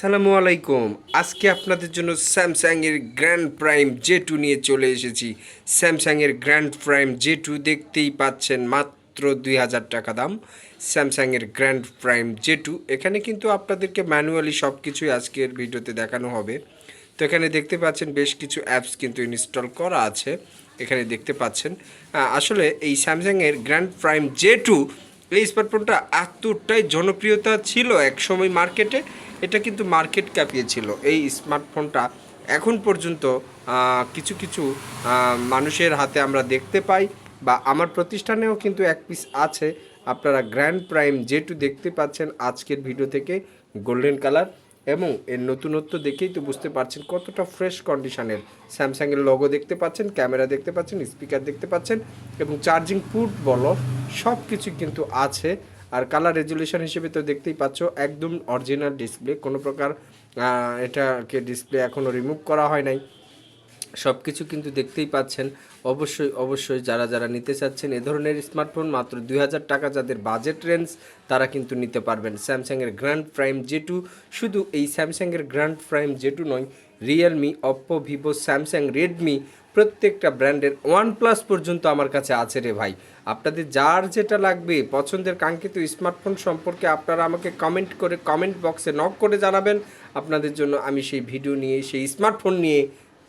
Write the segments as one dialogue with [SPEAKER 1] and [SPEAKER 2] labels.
[SPEAKER 1] সালামু আলাইকুম। আজকে আপনাদের জন্য স্যামসাংয়ের গ্র্যান্ড প্রাইম জে টু নিয়ে চলে এসেছি। স্যামসাংয়ের গ্র্যান্ড প্রাইম জে টু দেখতেই পাচ্ছেন মাত্র দুই হাজার টাকা দাম। স্যামসাংয়ের গ্র্যান্ড প্রাইম জে টু এখানে কিন্তু আপনাদেরকে ম্যানুয়ালি সব কিছুই আজকের ভিডিওতে দেখানো হবে। তো এখানে দেখতে পাচ্ছেন বেশ কিছু অ্যাপস কিন্তু ইনস্টল করা আছে। এখানে দেখতে পাচ্ছেন আসলে এই স্যামসাংয়ের গ্র্যান্ড প্রাইম জে টু এই স্মার্টফোনটা এতটাই জনপ্রিয়তা ছিল এক সময় মার্কেটে এটা কিন্তু মার্কেট কাঁপিয়েছিল। এই স্মার্টফোনটা এখন পর্যন্ত কিছু কিছু মানুষের হাতে আমরা দেখতে পাই বা আমার প্রতিষ্ঠানেও কিন্তু এক পিস আছে। আপনারা গ্র্যান্ড প্রাইম জে টু দেখতে পাচ্ছেন আজকের ভিডিও থেকে গোল্ডেন কালার এবং এর নতুনত্ব দেখেই তো বুঝতে পারছেন কতটা ফ্রেশ কন্ডিশনের স্যামসাংয়ের লগো দেখতে পাচ্ছেন ক্যামেরা দেখতে পাচ্ছেন স্পিকার দেখতে পাচ্ছেন, এবং চার্জিং পুট বলো সব কিছু কিন্তু আছে। আর কালার রেজুলেশন হিসেবে তো দেখতেই পাচ্ছ, একদম অরিজিনাল ডিসপ্লে কোনো প্রকার এটাকে ডিসপ্লে এখনও রিমুভ করা হয় নাই। সব কিছু কিন্তু দেখতেই পাচ্ছেন। অবশ্যই অবশ্যই যারা যারা নিতে চাচ্ছেন এ ধরনের স্মার্টফোন মাত্র দুই হাজার টাকা যাদের বাজেট রেঞ্জ তারা কিন্তু নিতে পারবেন। স্যামসাংয়ের গ্র্যান্ড প্রাইম জে শুধু এই স্যামসাংয়ের গ্র্যান্ড প্রাইম জে নয় Realme Oppo Vivo Samsung Redmi প্রত্যেকটা ব্র্যান্ডের ওয়ান প্লাস পর্যন্ত আমার কাছে আছে রে ভাই। আপনাদের যার যেটা লাগবে, পছন্দের কাঙ্ক্ষিত স্মার্টফোন সম্পর্কে আপনারা আমাকে কমেন্ট করে কমেন্ট বক্সে নক করে জানাবেন। আপনাদের জন্য আমি সেই ভিডিও নিয়ে, সেই স্মার্টফোন নিয়ে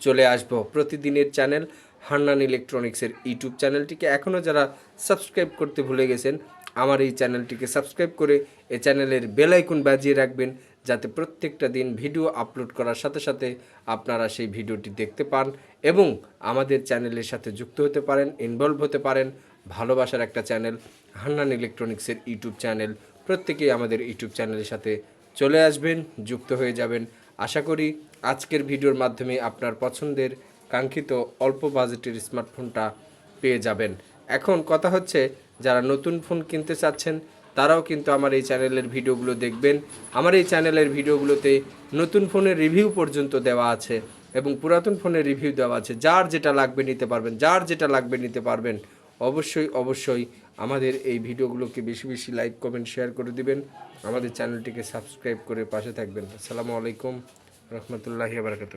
[SPEAKER 1] চলে আসব প্রতিদিনের চ্যানেল হান্নান ইলেকট্রনিক্সের ইউটিউব চ্যানেলটিকে এখনও যারা সাবস্ক্রাইব করতে ভুলে গেছেন, আমার এই চ্যানেলটিকে সাবস্ক্রাইব করে এ চ্যানেলের বেল আইকন বাজিয়ে রাখবেন। যাতে প্রত্যেকটা দিন ভিডিও আপলোড করার সাথে সাথে আপনারা সেই ভিডিওটি দেখতে পান এবং আমাদের চ্যানেলের সাথে যুক্ত হতে পারেন ইনভলভ হতে পারেন। ভালোবাসার একটা চ্যানেল, হান্নান ইলেকট্রনিক্সের ইউটিউব চ্যানেল। প্রত্যেকেই আমাদের ইউটিউব চ্যানেলের সাথে চলে আসবেন, যুক্ত হয়ে যাবেন। আশা করি আজকের ভিডিওর মাধ্যমে আপনার পছন্দের কাঙ্ক্ষিত অল্প বাজেটের স্মার্টফোনটা পেয়ে যাবেন। এখন কথা হচ্ছে, যারা নতুন ফোন কিনতে চাচ্ছেন তারাও কিন্তু আমার এই চ্যানেলের ভিডিওগুলো দেখবেন। আমার এই চ্যানেলের ভিডিওগুলোতে নতুন ফোনের রিভিউ পর্যন্ত দেওয়া আছে এবং পুরাতন ফোনের রিভিউ দেওয়া আছে। যার যেটা লাগবে নিতে পারবেন, যার যেটা লাগবে নিতে পারবেন, অবশ্যই অবশ্যই আমাদের এই ভিডিওগুলোকে বেশি বেশি লাইক, কমেন্ট, শেয়ার করে দিবেন। আমাদের চ্যানেলটিকে সাবস্ক্রাইব করে পাশে থাকবেন। আসসালামু আলাইকুম, রহমতুল্লাহি বারাকাতু